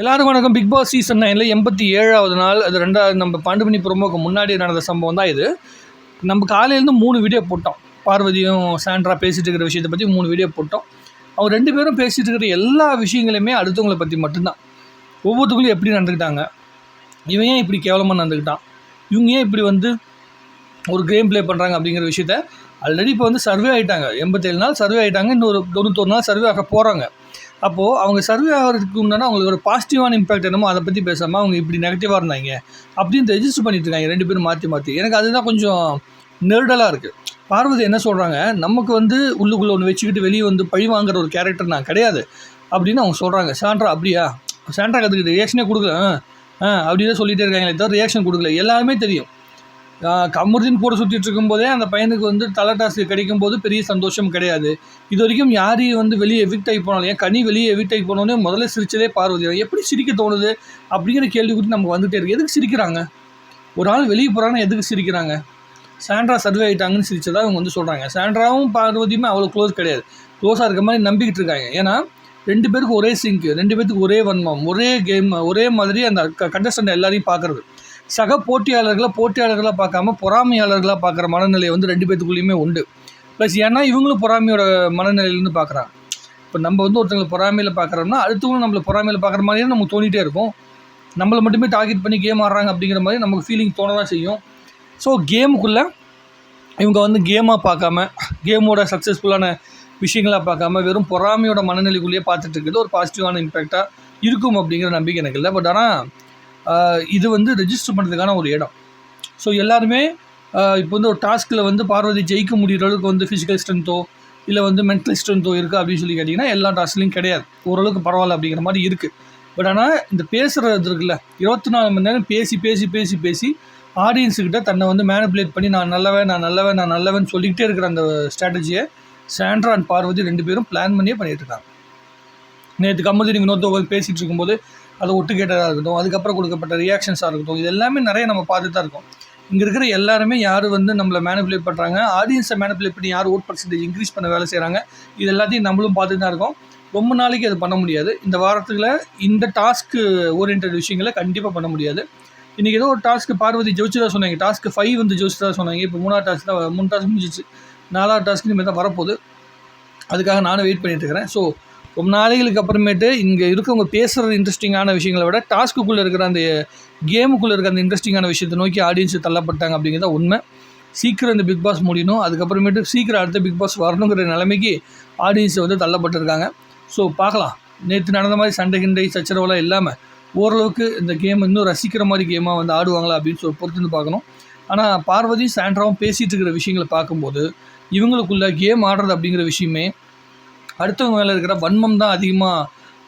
எல்லாருக்கும் வணக்கம். Big Boss season நைனில் எண்பத்தி ஏழாவது நாள். அது ரெண்டாவது நம்ம பாண்டுமணி ப்ரோமோக்கு முன்னாடி நடந்த சம்பவம் தான் இது. நம்ம காலையிலேருந்து மூணு வீடியோ போட்டோம். பார்வதியும் சாண்ட்ரா பேசிகிட்டு இருக்கிற விஷயத்தை பற்றி மூணு வீடியோ போட்டோம். அவங்க ரெண்டு பேரும் பேசிகிட்டு இருக்கிற எல்லா விஷயங்களையுமே அடுத்தவங்களை பற்றி மட்டும்தான். ஒவ்வொருத்தவங்களும் எப்படி நடந்துக்கிட்டாங்க? இவன் ஏன் இப்படி கேவலமாக நடந்துக்கிட்டான்? இவங்க ஏன் இப்படி வந்து ஒரு கேம் ப்ளே பண்ணுறாங்க அப்படிங்கிற விஷயத்த ஆல்ரெடி இப்போ வந்து சர்வே ஆகிட்டாங்க எண்பத்தேழு நாள் சர்வே ஆகிட்டாங்க இன்னொரு தொண்ணூத்தொரு நாள் சர்வே ஆக போகிறாங்க அப்போது அவங்க சர்வே ஆகிறதுக்கு உண்டான அவங்களுக்கு ஒரு பாசிட்டிவான இம்பாக்ட் என்னமோ அதை பற்றி பேசாமல் அவங்க இப்படி நெகட்டிவாக இருந்தாங்க. அப்படின்னு ரெஜிஸ்டர் பண்ணிட்டு இருக்காங்க. ரெண்டு பேரும் மாற்றி மாற்றி எனக்கு அதுதான் கொஞ்சம் நெருடலாக இருக்குது பார்வதி என்ன சொல்கிறாங்க நமக்கு வந்து உள்ளுக்குள்ளே ஒன்று வச்சுக்கிட்டு வெளியே வந்து பழி வாங்குற ஒரு கேரக்டர் நான் கிடையாது. அப்படின்னு அவங்க சொல்கிறாங்க சாண்ட்ரா அப்படியா? சாண்ட்ரா கற்றுக்கிட்டு ரியாக்ஷனே கொடுக்கல. ஆ, அப்படின்னு தான் சொல்லிகிட்டே இருக்காங்களே தவிர ரியாக்ஷன் கொடுக்கல. எல்லாருமே தெரியும். கமருதீன் கூட சுற்றிட்டு இருக்கும்போதே அந்த பையனுக்கு வந்து தலை டாஸ்க் கிடைக்கும் போது பெரிய சந்தோஷம் கிடையாது. இது வரைக்கும் யாரையும் வந்து வெளியே எவிக்ட் ஆகி போனாலும் ஏன் கனி வெளியே எவிக்ட் ஆகி போனோடனே முதல்ல சிரிச்சதே பார்வதி. எப்படி சிரிக்க தோணுது அப்படிங்கிற கேள்வி குறித்து நமக்கு வந்துட்டே இருக்கு. எதுக்கு சிரிக்கிறாங்க? ஒரு ஆள் வெளியே போகிறாங்கன்னா எதுக்கு சிரிக்கிறாங்க? சாண்ட்ரா சர்வே ஆகிட்டாங்கன்னு சிரிச்சதாக அவங்க வந்து சொல்கிறாங்க சாண்ட்ராவும் பார்வதியுமே அவ்வளோ க்ளோஸ் கிடையாது. க்ளோஸாக இருக்க மாதிரி நம்பிக்கிட்டு இருக்காங்க. ஏன்னா ரெண்டு பேருக்கு ஒரே சிங்க் ரெண்டு பேருக்கு ஒரே வன்மம் ஒரே கேம் ஒரே மாதிரி அந்த கண்டஸ்டண்ட் எல்லாரையும் பார்க்குறது. சக போட்டியாளர்களை போட்டியாளர்களாக பார்க்காம பொறாமையாளர்களாக பார்க்குற மனநிலை வந்து ரெண்டு பேத்துக்குள்ளேயுமே உண்டு. ப்ளஸ் ஏன்னா இவங்களும் பொறாமையோட மனநிலையிலேருந்து பார்க்குறாங்க. இப்போ நம்ம வந்து ஒருத்தங்களை பொறாமையில் பார்க்குறோம்னா அடுத்தவங்களும் நம்மளை பொறாமையில் பார்க்குற மாதிரியே நமக்கு தோணிகிட்டே இருக்கும் நம்மளை மட்டுமே டார்கெட் பண்ணி கேம் ஆடுறாங்க அப்படிங்கிற மாதிரி நமக்கு ஃபீலிங் தோண தான் செய்யும் ஸோ கேமுக்குள்ளே இவங்க வந்து கேமாக பார்க்காம கேமோட சக்ஸஸ்ஃபுல்லான விஷயங்களாக பார்க்காம வெறும் பொறாமையோட மனநிலைக்குள்ளேயே பார்த்துட்டு இருக்கிறது ஒரு பாசிட்டிவான இம்பேக்டாக இருக்கும் அப்படிங்கிற நம்பிக்கை எனக்கு இல்லை. பட் ஆனால் இது வந்து ரெஜிஸ்டர் பண்ணுறதுக்கான ஒரு இடம். ஸோ எல்லாருமே இப்போ வந்து ஒரு டாஸ்கில் வந்து பார்வதி ஜெயிக்க முடிகிற அளவுக்கு வந்து ஃபிசிக்கல் ஸ்ட்ரென்த்தோ இல்லை வந்து மென்டல் ஸ்ட்ரென்த்தோ இருக்குது அப்படின்னு சொல்லி கேட்டிங்கன்னா எல்லா டாஸ்க்லையும் கிடையாது. ஓரளவுக்கு பரவாயில்ல அப்படிங்கிற மாதிரி இருக்குது பட் ஆனால் இந்த பேசுகிறது இருக்குல்ல இருபத்தி நாலு மணி நேரம் பேசி பேசி பேசி பேசி ஆடியன்ஸுக்கிட்ட தன்னை வந்து மேனிப்புலேட் பண்ணி நான் நல்லவன் நான் நல்லவன் நான் நல்லவன் சொல்லிக்கிட்டே இருக்கிற அந்த ஸ்ட்ராட்டஜியை சாண்ட்ரா அண்ட் பார்வதி ரெண்டு பேரும் பிளான் பண்ணியே பண்ணிட்டு இருக்காங்க. நேற்று நீங்கள் வினோத் பேசிகிட்டு இருக்கும்போது அது ஒட்டுக்கேட்டதாக இருக்கட்டும் அதுக்கப்புறம் கொடுக்கப்பட்ட ரியாக்ஷன்ஸாக இருக்கட்டும் இது எல்லாமே நிறைய நம்ம பார்த்துட்டு தான் இருக்கோம். இங்கே இருக்கிற எல்லாருமே யார் வந்து நம்மளை மேனிப்புலேட் பண்ணுறாங்க ஆடியன்ஸை மேனிப்புலேட் பண்ணி யார் ஓட் பர்சன்டேஜ் இன்க்ரீஸ் பண்ண வேலை செய்கிறாங்க இது எல்லாத்தையும் நம்மளும் பார்த்துட்டு தான் இருக்கோம். ரொம்ப நாளைக்கு அது பண்ண முடியாது. இந்த வாரத்தில் இந்த டாஸ்க்கு ஓரியன்ட் விஷயங்களை கண்டிப்பாக பண்ண முடியாது. இன்றைக்கி ஏதோ ஒரு டாஸ்க்கு பார்வதி ஜோசிதா சொன்னாங்க டாஸ்க்கு ஃபைவ் வந்து ஜோசிதா சொன்னாங்க இப்போ மூணாவது டாஸ்க் தான் மூணு டாஸ்க் முடிஞ்சிச்சு நாலாவது டாஸ்க்கு இனிமேல் தான் வரப்போகுது. அதுக்காக நானும் வெயிட் பண்ணிட்டு இருக்கிறேன். ஸோ ரொம்ப நாளைகளுக்கு அப்புறமேட்டு இங்கே இருக்கவங்க பேசுகிற இன்ட்ரெஸ்டிங்கான விஷயங்களை விட டாஸ்க்குள்ளே இருக்கிற அந்த கேமுக்குள்ளே இருக்கிற அந்த இன்ட்ரெஸ்டிங்கான விஷயத்தை நோக்கி ஆடியன்ஸ் தள்ளப்பட்டாங்க அப்படிங்கிறத உண்மை. சீக்கிரம் இந்த பிக் பாஸ் முடியணும். அதுக்கப்புறமேட்டு சீக்கிரம் அடுத்த பிக் பாஸ் வரணுங்கிற நிலைமைக்கு ஆடியன்ஸ் வந்து தள்ளப்பட்டிருக்காங்க. ஸோ பார்க்கலாம். நேற்று நடந்த மாதிரி சண்டை கிண்டை சச்சரவெல்லாம் இல்லாமல் ஓரளவுக்கு இந்த கேம் இன்னும் ரசிக்கிற மாதிரி கேமாக வந்து ஆடுவாங்களா அப்படின்னு சொல்லி பொறுத்து பார்க்கணும். ஆனால் பார்வதி சாண்ட்ராவும் பேசிகிட்டு இருக்கிற விஷயங்களை பார்க்கும்போது இவங்களுக்குள்ள கேம் ஆடுறது அப்படிங்கிற விஷயமே அடுத்தவங்க மேலே இருக்கிற வன்மம் தான் அதிகமாக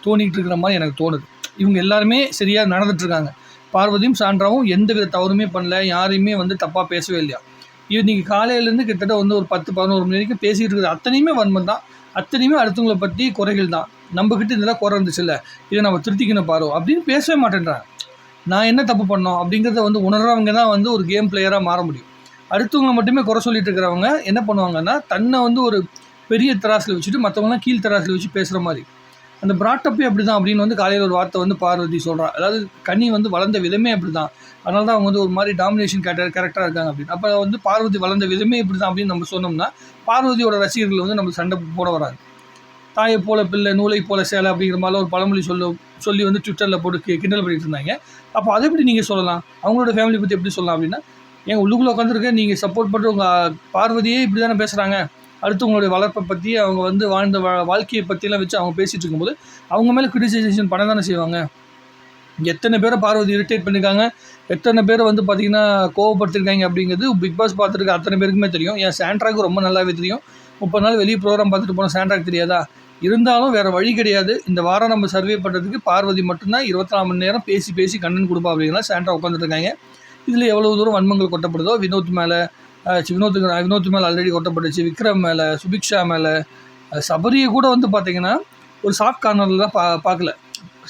தோணிக்கிட்டு இருக்கிற மாதிரி எனக்கு தோணுது. இவங்க எல்லாருமே சரியாக நடந்துட்டுருக்காங்க. பார்வதியும் சாண்ட்ராவும் எந்த வித தவறுமே பண்ணல. யாரையுமே வந்து தப்பாக பேசவே இல்லையா? இன்றைக்கி நீங்கள் காலையிலேருந்து கிட்டத்தட்ட வந்து ஒரு பத்து பதினோரு மணி வரைக்கும் பேசிக்கிட்டு இருக்கிற அத்தனையுமே வன்மம் தான். அத்தனையுமே அடுத்தவங்களை பற்றி குறைகள் தான். நம்மக்கிட்ட இதெல்லாம் குறை இருந்துச்சுல்ல இதை நம்ம திருத்திக்கணும் பாரு அப்படின்னு பேசவே மாட்டேன்றாங்க. நான் என்ன தப்பு பண்ணோம் அப்படிங்கிறத வந்து உணர்றவங்க தான் வந்து ஒரு கேம் பிளேயராக மாற முடியும். அடுத்தவங்களை மட்டுமே குறை சொல்லிட்டு இருக்கிறவங்க என்ன பண்ணுவாங்கன்னா தன்னை வந்து ஒரு பெரிய தராசில் வச்சுட்டு மற்றவங்களாம் கீழ் தராசில் வச்சு பேசுகிற மாதிரி. அந்த பிராட்டப்பே அப்படி தான் அப்படின்னு வந்து காலையில் ஒரு வார்த்தை வந்து பார்வதி சொல்கிறா அதாவது கனி வந்து வளர்ந்த விதமே அப்படி தான் அதனால தான் அவங்க வந்து ஒரு மாதிரி டாமினேஷன் கேரக்டர் கரெக்டாக இருக்காங்க அப்படின்னு. அப்போ வந்து பார்வதி வளர்ந்த விதமே இப்படி தான் அப்படின்னு நம்ம சொன்னோம்னா பார்வதியோட ரசிகர்கள் வந்து நம்ம சண்டை போட வராங்க தாயை போல பிள்ளை நூலை போல சேலை அப்படிங்கிற மாதிரி ஒரு பழமொழி சொல்ல சொல்லி வந்து ட்விட்டரில் போட்டு கி- கிண்டல் பண்ணிட்டு இருந்தாங்க. அப்போ அதை எப்படி நீங்கள் சொல்லலாம்? அவங்களோட ஃபேமிலி பற்றி எப்படி சொல்லலாம் அப்படின்னா ஏன் உள்ளுக்குள்ளே உட்காந்துருக்க நீங்கள் சப்போர்ட் பண்ணுற உங்கள் பார்வதியே இப்படி தானே பேசுகிறாங்க அடுத்தவங்களுடைய வளர்ப்பை பற்றி அவங்க வந்து வாழ்ந்த வா- வாழ்க்கையை பற்றிலாம் வச்சு அவங்க பேசிகிட்டு இருக்கும்போது அவங்க மேலே கிரிட்டிசைசேஷன் பண்ண தானே செய்வாங்க. எத்தனை பேரை பார்வதி இரிட்டேட் பண்ணியிருக்காங்க எத்தனை பேர் வந்து பார்த்தீங்கன்னா கோவப்படுத்திருக்காங்க அப்படிங்கிறது பிக் பாஸ் பார்த்துருக்க அத்தனை பேருக்குமே தெரியும். என் சாண்ட்ராக்கு ரொம்ப நல்லாவே தெரியும். முப்பது நாள் வெளியே ப்ரோக்ராம் பார்த்துட்டு போன சாண்ட்ராக் தெரியாதா? இருந்தாலும் வேறு வழி கிடையாது. இந்த வாரம் நம்ம சர்வே பண்ணுறதுக்கு பார்வதி மட்டும்தான் இருபத்தி நாலு மணி நேரம் பேசி பேசி கண்ணன் கொடுப்பா அப்படிங்கிற சாண்ட்ரா உட்காந்துருக்காங்க இதில் எவ்வளோ தூரம் வன்மங்கள் கொட்டப்படுதோ வினோத் மேலே வினோத்துக்கு வினோத்து மேலே ஆல்ரெடி கொட்டப்பட்டுச்சு. விக்ரம் மேலே சுபிக்ஷா மேலே சபரியை கூட வந்து பார்த்தீங்கன்னா ஒரு சாஃப்ட் கார்னரில் தான் பா பார்க்கல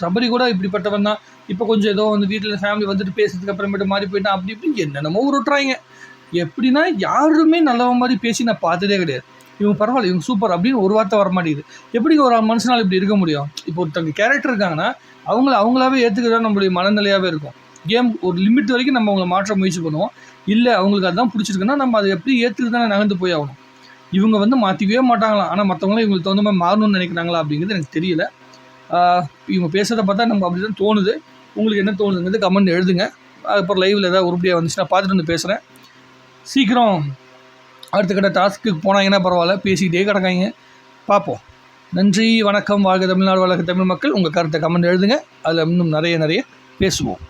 சபரி கூட இப்படிப்பட்டவன் தான். இப்போ கொஞ்சம் ஏதோ வந்து வீட்டில் ஃபேமிலி வந்துட்டு பேசுறதுக்கு அப்புறமேட்டு மாறி போயிட்டான். அப்படி இப்படி என்னென்னமோ உருட்டுறாங்க. எப்படின்னா யாருமே நல்லவன் மாதிரி பேசி நான் பார்த்ததே கிடையாது. இவங்க பரவாயில்ல இவங்க சூப்பர் அப்படின்னு ஒரு வார்த்தை வர மாட்டேங்குது எப்படி ஒரு மனுஷனால் இப்படி இருக்க முடியும்? இப்போ ஒருத்தங்க கேரக்டர் இருக்காங்கன்னா அவங்கள அவங்களாவே ஏற்றுக்கிறது நம்மளுடைய மனநிலையாகவே இருக்கும். கேம் ஒரு லிமிட் வரைக்கும் நம்ம அவங்களை மாற்ற முயற்சி பண்ணுவோம். இல்லை அவங்களுக்கு அதுதான் பிடிச்சிருக்குன்னா நம்ம அதை எப்படி ஏற்றுட்டு தானே நகர்ந்து போய் ஆகணும். இவங்க வந்து மாற்றிக்கவே மாட்டாங்களாம். ஆனால் மற்றவங்களும் இவங்களுக்கு தகுந்த மாதிரி மாறணும்னு நினைக்கிறாங்களா அப்படிங்கிறது எனக்கு தெரியல. இவங்க பேசுகிறத பார்த்தா நம்ம அப்படி தான் தோணுது. உங்களுக்கு என்ன தோணுதுங்கிறது கமெண்ட் எழுதுங்க. அதுக்கப்புறம் லைவில் ஏதாவது உருப்படியாக வந்துச்சுன்னா பார்த்துட்டு வந்து பேசுகிறேன் சீக்கிரம் அடுத்த கட்ட டாஸ்க்கு போனாங்கன்னா பரவாயில்ல? பேசிக்கிட்டே கிடக்காங்க பார்ப்போம். நன்றி வணக்கம். வாழ்க தமிழ்நாடு வாழ்க தமிழ் மக்கள். உங்கள் கருத்தை கமெண்ட் எழுதுங்க. அதில் இன்னும் நிறைய நிறைய பேசுவோம்.